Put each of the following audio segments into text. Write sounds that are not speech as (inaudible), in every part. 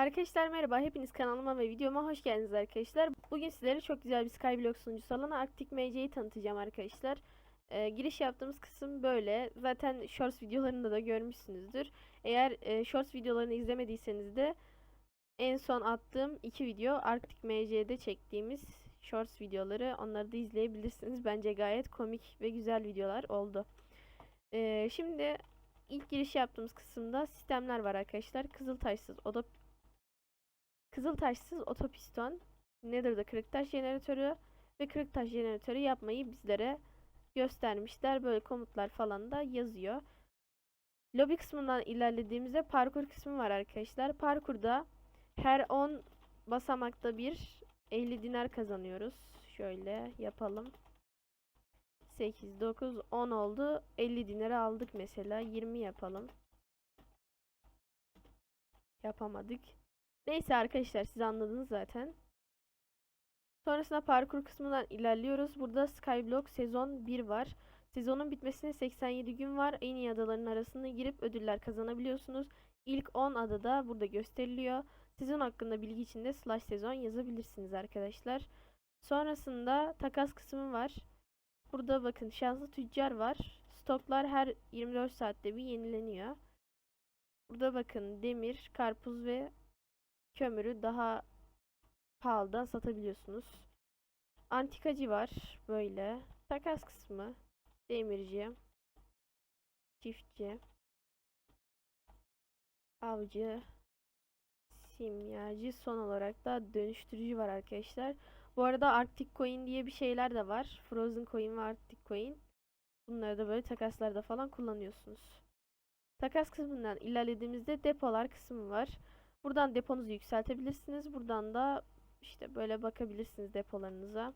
Arkadaşlar merhaba, hepiniz kanalıma ve videoma hoş geldiniz arkadaşlar. Bugün sizlere çok güzel bir Skyblock sunucusu olan Arctic MC'yi tanıtacağım arkadaşlar. Ee, giriş yaptığımız kısım böyle. Zaten Shorts videolarında da görmüşsünüzdür. Eğer e, Shorts videolarını izlemediyseniz de en son attığım iki video Arctic MC'de çektiğimiz Shorts videoları. Onları da izleyebilirsiniz. Bence gayet komik ve güzel videolar oldu. Ee, şimdi ilk giriş yaptığımız kısımda sistemler var arkadaşlar. Kızıltaşsız oda Kızıltaşsız otopiston, Nether'da kırıktaş jeneratörü ve kırıktaş jeneratörü yapmayı bizlere göstermişler. Böyle komutlar falan da yazıyor. Lobi kısmından ilerlediğimizde parkur kısmı var arkadaşlar. Parkurda her 10 basamakta bir 50 dinar kazanıyoruz. Şöyle yapalım. 8, 9, 10 oldu. 50 dinarı aldık mesela. 20 yapalım. Yapamadık. Neyse arkadaşlar siz anladınız zaten. Sonrasında parkur kısmından ilerliyoruz. Burada Skyblock sezon 1 var. Sezonun bitmesine 87 gün var. En iyi adaların arasına girip ödüller kazanabiliyorsunuz. İlk 10 adada burada gösteriliyor. Sezon hakkında bilgi için de slash sezon yazabilirsiniz arkadaşlar. Sonrasında takas kısmı var. Burada bakın şanslı tüccar var. Stoklar her 24 saatte bir yenileniyor. Burada bakın demir, karpuz ve kömürü daha pahalıdan satabiliyorsunuz. Antikacı var böyle. Takas kısmı. Demirci. Çiftçi. Avcı. Simyacı. Son olarak da dönüştürücü var arkadaşlar. Bu arada Arctic Coin diye bir şeyler de var. Frozen Coin ve Arctic Coin. Bunları da böyle takaslarda falan kullanıyorsunuz. Takas kısmından ilerlediğimizde depolar kısmı var. Buradan deponuzu yükseltebilirsiniz. Buradan da işte böyle bakabilirsiniz depolarınıza.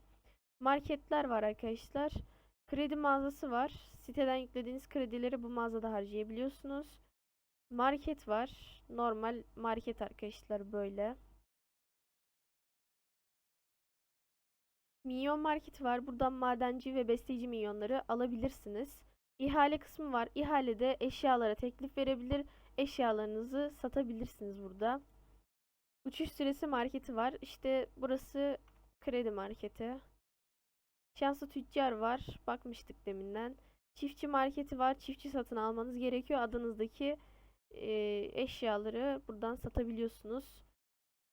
Marketler var arkadaşlar. Kredi mağazası var. Siteden yüklediğiniz kredileri bu mağazada harcayabiliyorsunuz. Market var. Normal market arkadaşlar böyle. Minyon market var. Buradan madenci ve besteci minyonları alabilirsiniz. İhale kısmı var. İhalede eşyalara teklif verebilir eşyalarınızı satabilirsiniz burada. Uçuş süresi marketi var. İşte burası kredi marketi. Şanslı tüccar var. Bakmıştık deminden. Çiftçi marketi var. Çiftçi satın almanız gerekiyor. Adınızdaki e, eşyaları buradan satabiliyorsunuz.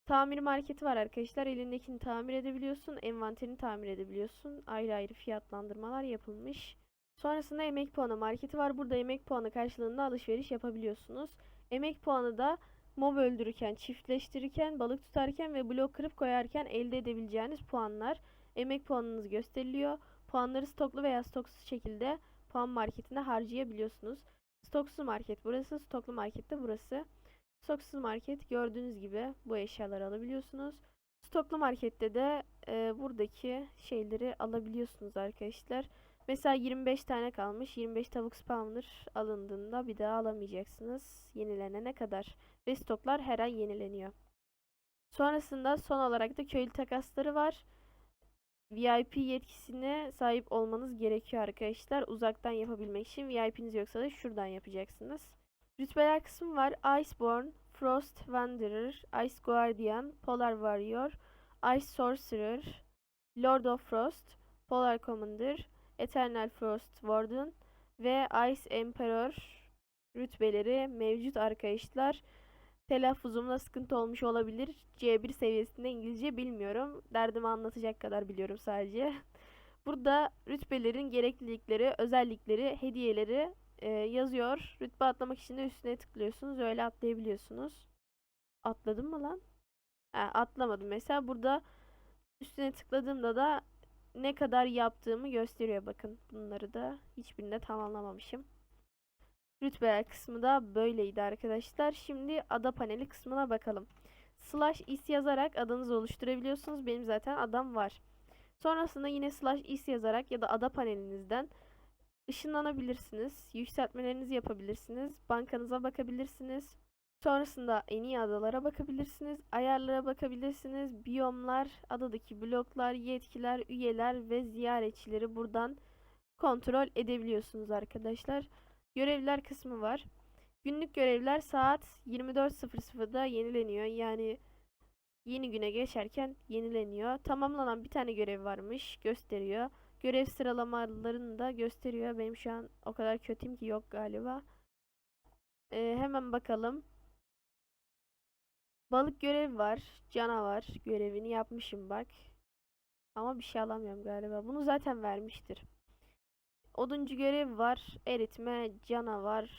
Tamir marketi var arkadaşlar. Elindekini tamir edebiliyorsun. Envanterini tamir edebiliyorsun. Ayrı ayrı fiyatlandırmalar yapılmış. Sonrasında emek puanı marketi var. Burada emek puanı karşılığında alışveriş yapabiliyorsunuz. Emek puanı da mob öldürürken, çiftleştirirken, balık tutarken ve blok kırıp koyarken elde edebileceğiniz puanlar. Emek puanınız gösteriliyor. Puanları stoklu veya stoksuz şekilde puan marketinde harcayabiliyorsunuz. Stoksuz market burası, stoklu market de burası. Stoksuz market gördüğünüz gibi bu eşyaları alabiliyorsunuz. Stoklu markette de e, buradaki şeyleri alabiliyorsunuz arkadaşlar. Mesela 25 tane kalmış. 25 tavuk spawner alındığında bir daha alamayacaksınız. Yenilenene kadar. Ve stoklar her ay yenileniyor. Sonrasında son olarak da köylü takasları var. VIP yetkisine sahip olmanız gerekiyor arkadaşlar. Uzaktan yapabilmek için VIP'niz yoksa da şuradan yapacaksınız. Rütbeler kısmı var. Iceborne, Frost Wanderer, Ice Guardian, Polar Warrior, Ice Sorcerer, Lord of Frost, Polar Commander, Eternal Frost Warden ve Ice Emperor rütbeleri mevcut arkadaşlar. Telaffuzumda sıkıntı olmuş olabilir. C1 seviyesinde İngilizce bilmiyorum. Derdimi anlatacak kadar biliyorum sadece. (laughs) Burada rütbelerin gereklilikleri, özellikleri, hediyeleri e, yazıyor. Rütbe atlamak için de üstüne tıklıyorsunuz. Öyle atlayabiliyorsunuz. Atladım mı lan? Ha, atlamadım. Mesela burada üstüne tıkladığımda da ne kadar yaptığımı gösteriyor bakın. Bunları da hiçbirinde tamamlamamışım. Rütbeler kısmı da böyleydi arkadaşlar. Şimdi ada paneli kısmına bakalım. Slash is yazarak adınızı oluşturabiliyorsunuz. Benim zaten adam var. Sonrasında yine slash is yazarak ya da ada panelinizden ışınlanabilirsiniz. Yükseltmelerinizi yapabilirsiniz. Bankanıza bakabilirsiniz. Sonrasında en iyi adalara bakabilirsiniz. Ayarlara bakabilirsiniz. Biyomlar, adadaki bloklar, yetkiler, üyeler ve ziyaretçileri buradan kontrol edebiliyorsunuz arkadaşlar. Görevler kısmı var. Günlük görevler saat 24.00'da yenileniyor. Yani yeni güne geçerken yenileniyor. Tamamlanan bir tane görev varmış. Gösteriyor. Görev sıralamalarını da gösteriyor. Benim şu an o kadar kötüyüm ki yok galiba. Ee, hemen bakalım. Balık görevi var. Canavar görevini yapmışım bak. Ama bir şey alamıyorum galiba. Bunu zaten vermiştir. Oduncu görev var. Eritme, canavar,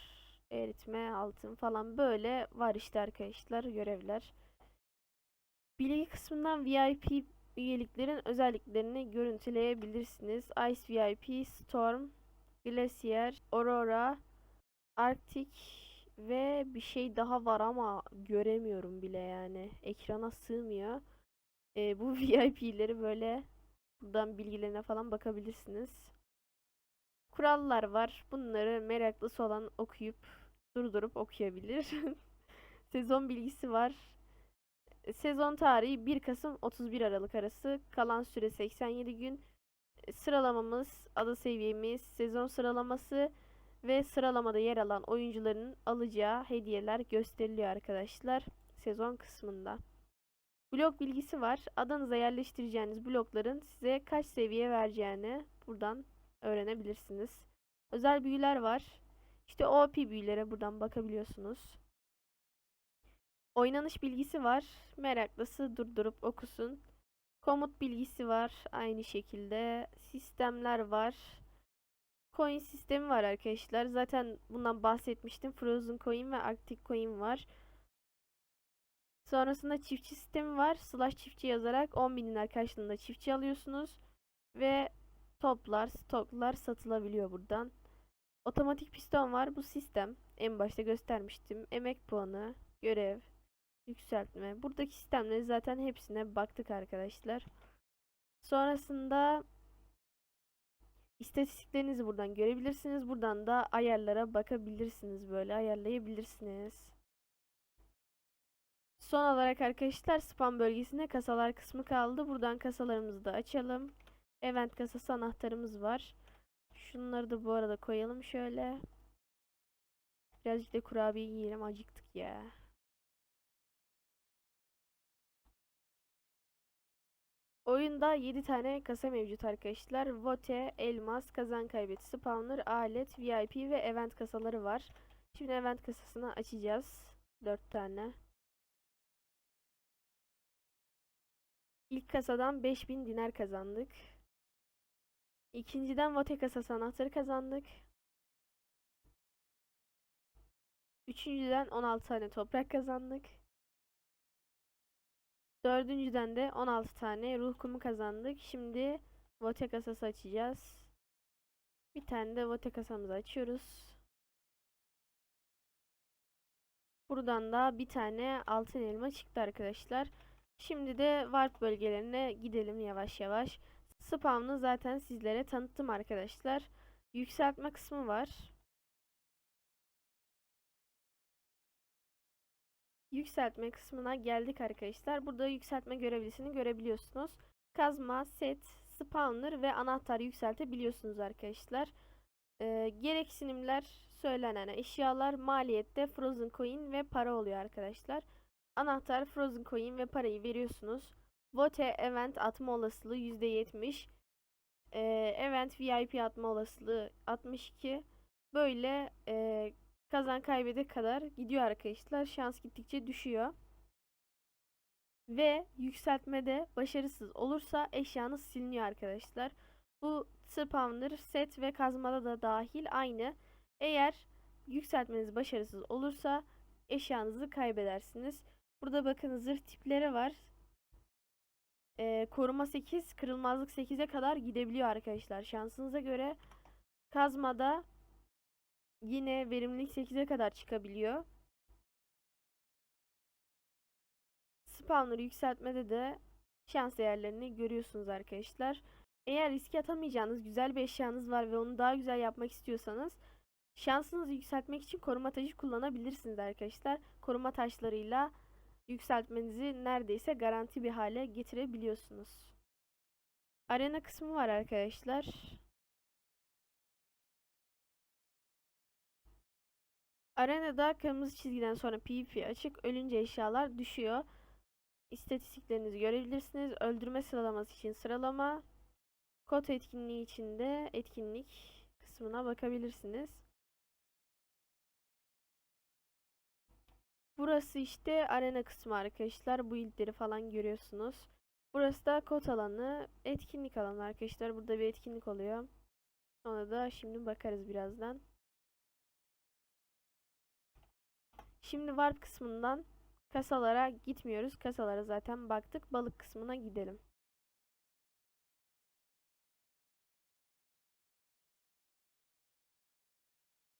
eritme, altın falan böyle var işte arkadaşlar görevler. Bilgi kısmından VIP üyeliklerin özelliklerini görüntüleyebilirsiniz. Ice VIP, Storm, Glacier, Aurora, Arctic ve bir şey daha var ama göremiyorum bile yani. Ekrana sığmıyor. Ee, bu (laughs) VIP'leri böyle buradan bilgilerine falan bakabilirsiniz. Kurallar var. Bunları meraklısı olan okuyup durdurup okuyabilir. (laughs) Sezon bilgisi var. Sezon tarihi 1 Kasım 31 Aralık arası. Kalan süre 87 gün. Sıralamamız, ada seviyemiz, sezon sıralaması ve sıralamada yer alan oyuncuların alacağı hediyeler gösteriliyor arkadaşlar sezon kısmında. Blok bilgisi var. Adanıza yerleştireceğiniz blokların size kaç seviye vereceğini buradan öğrenebilirsiniz. Özel büyüler var. İşte OP büyülere buradan bakabiliyorsunuz. Oynanış bilgisi var. Meraklısı durdurup okusun. Komut bilgisi var. Aynı şekilde. Sistemler var. Coin sistemi var arkadaşlar. Zaten bundan bahsetmiştim. Frozen Coin ve Arctic Coin var. Sonrasında çiftçi sistemi var. Slash çiftçi yazarak 10 binler karşılığında çiftçi alıyorsunuz. Ve toplar, stoklar satılabiliyor buradan. Otomatik piston var. Bu sistem. En başta göstermiştim. Emek puanı, görev, yükseltme. Buradaki sistemleri zaten hepsine baktık arkadaşlar. Sonrasında istatistiklerinizi buradan görebilirsiniz. Buradan da ayarlara bakabilirsiniz. Böyle ayarlayabilirsiniz. Son olarak arkadaşlar spam bölgesinde kasalar kısmı kaldı. Buradan kasalarımızı da açalım. Event kasası anahtarımız var. Şunları da bu arada koyalım şöyle. Birazcık da kurabiye yiyelim acıktık ya. Oyunda 7 tane kasa mevcut arkadaşlar. Vote, elmas, kazan kaybet, spawner, alet, VIP ve event kasaları var. Şimdi event kasasını açacağız. 4 tane. İlk kasadan 5000 dinar kazandık. İkinciden Vote kasası anahtarı kazandık. Üçüncüden 16 tane toprak kazandık. Dördüncüden de 16 tane ruh kumu kazandık. Şimdi vote kasası açacağız. Bir tane de vote kasamızı açıyoruz. Buradan da bir tane altın elma çıktı arkadaşlar. Şimdi de warp bölgelerine gidelim yavaş yavaş. Spawn'ı zaten sizlere tanıttım arkadaşlar. Yükseltme kısmı var. Yükseltme kısmına geldik arkadaşlar. Burada yükseltme görevlisini görebiliyorsunuz. Kazma, set, spawner ve anahtar yükseltebiliyorsunuz arkadaşlar. Ee, gereksinimler söylenen eşyalar maliyette frozen coin ve para oluyor arkadaşlar. Anahtar, frozen coin ve parayı veriyorsunuz. Vote event atma olasılığı %70. Ee, event VIP atma olasılığı 62. Böyle e, kazan kaybede kadar gidiyor arkadaşlar. Şans gittikçe düşüyor. Ve yükseltmede başarısız olursa eşyanız siliniyor arkadaşlar. Bu spawner, set ve kazmada da dahil aynı. Eğer yükseltmeniz başarısız olursa eşyanızı kaybedersiniz. Burada bakın zırh tipleri var. Ee, koruma 8, kırılmazlık 8'e kadar gidebiliyor arkadaşlar. Şansınıza göre kazmada yine verimlilik 8'e kadar çıkabiliyor. Spawner'ı yükseltmede de şans değerlerini görüyorsunuz arkadaşlar. Eğer riske atamayacağınız güzel bir eşyanız var ve onu daha güzel yapmak istiyorsanız şansınızı yükseltmek için koruma taşı kullanabilirsiniz arkadaşlar. Koruma taşlarıyla yükseltmenizi neredeyse garanti bir hale getirebiliyorsunuz. Arena kısmı var arkadaşlar. Arenada kırmızı çizgiden sonra PvP açık. Ölünce eşyalar düşüyor. İstatistiklerinizi görebilirsiniz. Öldürme sıralaması için sıralama. Kod etkinliği için de etkinlik kısmına bakabilirsiniz. Burası işte arena kısmı arkadaşlar. Bu ilkleri falan görüyorsunuz. Burası da kod alanı, etkinlik alanı arkadaşlar. Burada bir etkinlik oluyor. Ona da şimdi bakarız birazdan. Şimdi warp kısmından kasalara gitmiyoruz. Kasalara zaten baktık. Balık kısmına gidelim.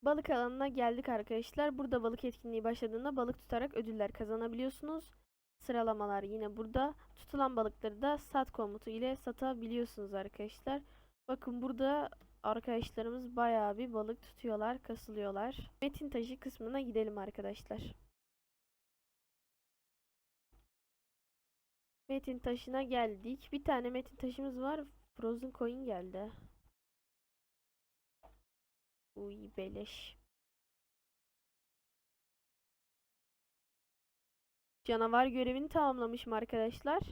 Balık alanına geldik arkadaşlar. Burada balık etkinliği başladığında balık tutarak ödüller kazanabiliyorsunuz. Sıralamalar yine burada. Tutulan balıkları da sat komutu ile satabiliyorsunuz arkadaşlar. Bakın burada arkadaşlarımız bayağı bir balık tutuyorlar, kasılıyorlar. Metin taşı kısmına gidelim arkadaşlar. Metin taşına geldik. Bir tane metin taşımız var. Frozen coin geldi. Uy beleş. Canavar görevini tamamlamışım arkadaşlar.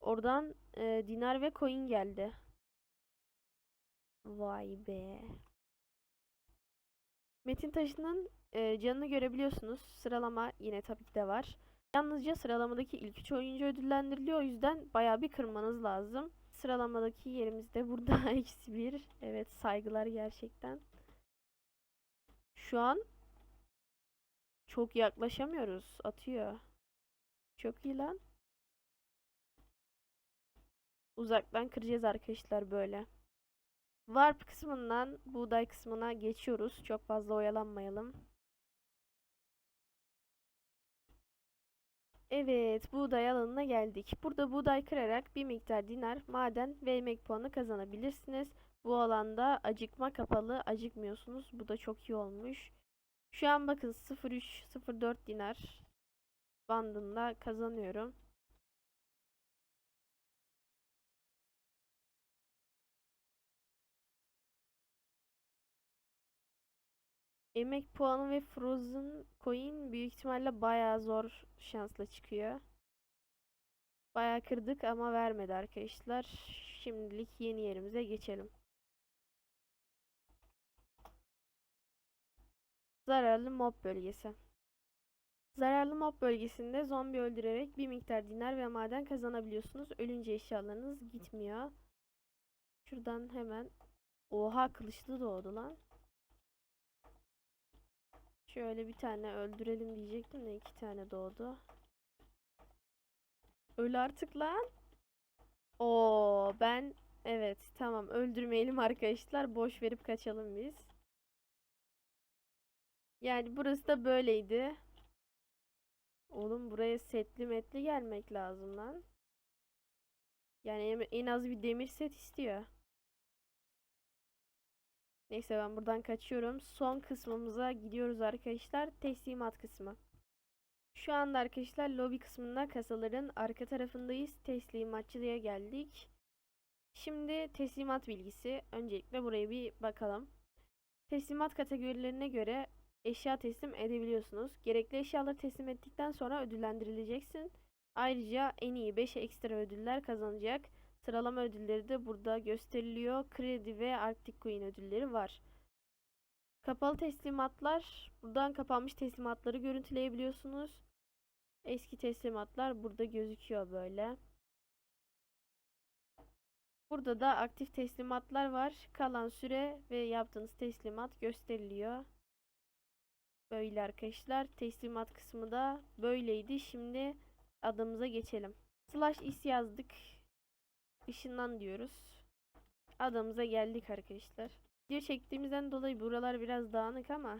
Oradan e, dinar ve coin geldi. Vay be. Metin taşının e, canını görebiliyorsunuz. Sıralama yine tabii ki de var. Yalnızca sıralamadaki ilk üç oyuncu ödüllendiriliyor. O yüzden bayağı bir kırmanız lazım. Sıralamadaki yerimiz de burada. (laughs) Eksi bir. Evet saygılar gerçekten. Şu an çok yaklaşamıyoruz. Atıyor. Çok iyi lan. Uzaktan kıracağız arkadaşlar böyle. Warp kısmından buğday kısmına geçiyoruz. Çok fazla oyalanmayalım. Evet, buğday alanına geldik. Burada buğday kırarak bir miktar dinar, maden ve emek puanı kazanabilirsiniz. Bu alanda acıkma kapalı, acıkmıyorsunuz. Bu da çok iyi olmuş. Şu an bakın 0.3-0.4 dinar bandında kazanıyorum. Emek puanı ve Frozen Coin büyük ihtimalle bayağı zor şansla çıkıyor. Bayağı kırdık ama vermedi arkadaşlar. Şimdilik yeni yerimize geçelim. Zararlı mob bölgesi. Zararlı mob bölgesinde zombi öldürerek bir miktar dinar ve maden kazanabiliyorsunuz. Ölünce eşyalarınız gitmiyor. Şuradan hemen Oha kılıçlı doğdu lan. Şöyle bir tane öldürelim diyecektim de iki tane doğdu. Öl artık lan. Oo ben evet tamam öldürmeyelim arkadaşlar. Boş verip kaçalım biz. Yani burası da böyleydi. Oğlum buraya setli metli gelmek lazım lan. Yani en az bir demir set istiyor. Neyse ben buradan kaçıyorum. Son kısmımıza gidiyoruz arkadaşlar. Teslimat kısmı. Şu anda arkadaşlar lobi kısmında kasaların arka tarafındayız. Teslimatçılığa geldik. Şimdi teslimat bilgisi. Öncelikle buraya bir bakalım. Teslimat kategorilerine göre eşya teslim edebiliyorsunuz. Gerekli eşyaları teslim ettikten sonra ödüllendirileceksin. Ayrıca en iyi 5 ekstra ödüller kazanacak. Sıralama ödülleri de burada gösteriliyor. Kredi ve Arctic Queen ödülleri var. Kapalı teslimatlar. Buradan kapanmış teslimatları görüntüleyebiliyorsunuz. Eski teslimatlar burada gözüküyor böyle. Burada da aktif teslimatlar var. Kalan süre ve yaptığınız teslimat gösteriliyor. Böyle arkadaşlar. Teslimat kısmı da böyleydi. Şimdi adımıza geçelim. Slash is yazdık. Işınlan diyoruz. Adamıza geldik arkadaşlar. Video çektiğimizden dolayı buralar biraz dağınık ama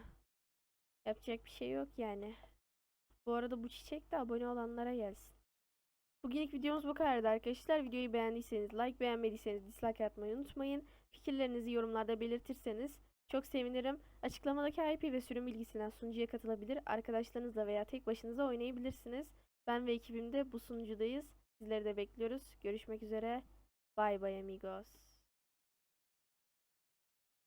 yapacak bir şey yok yani. Bu arada bu çiçek de abone olanlara gelsin. Bugünlük videomuz bu kadardı arkadaşlar. Videoyu beğendiyseniz like, beğenmediyseniz dislike atmayı unutmayın. Fikirlerinizi yorumlarda belirtirseniz çok sevinirim. Açıklamadaki IP ve sürüm bilgisinden sunucuya katılabilir. Arkadaşlarınızla veya tek başınıza oynayabilirsiniz. Ben ve ekibim de bu sunucudayız. Sizleri de bekliyoruz. Görüşmek üzere. Bye bye amigos.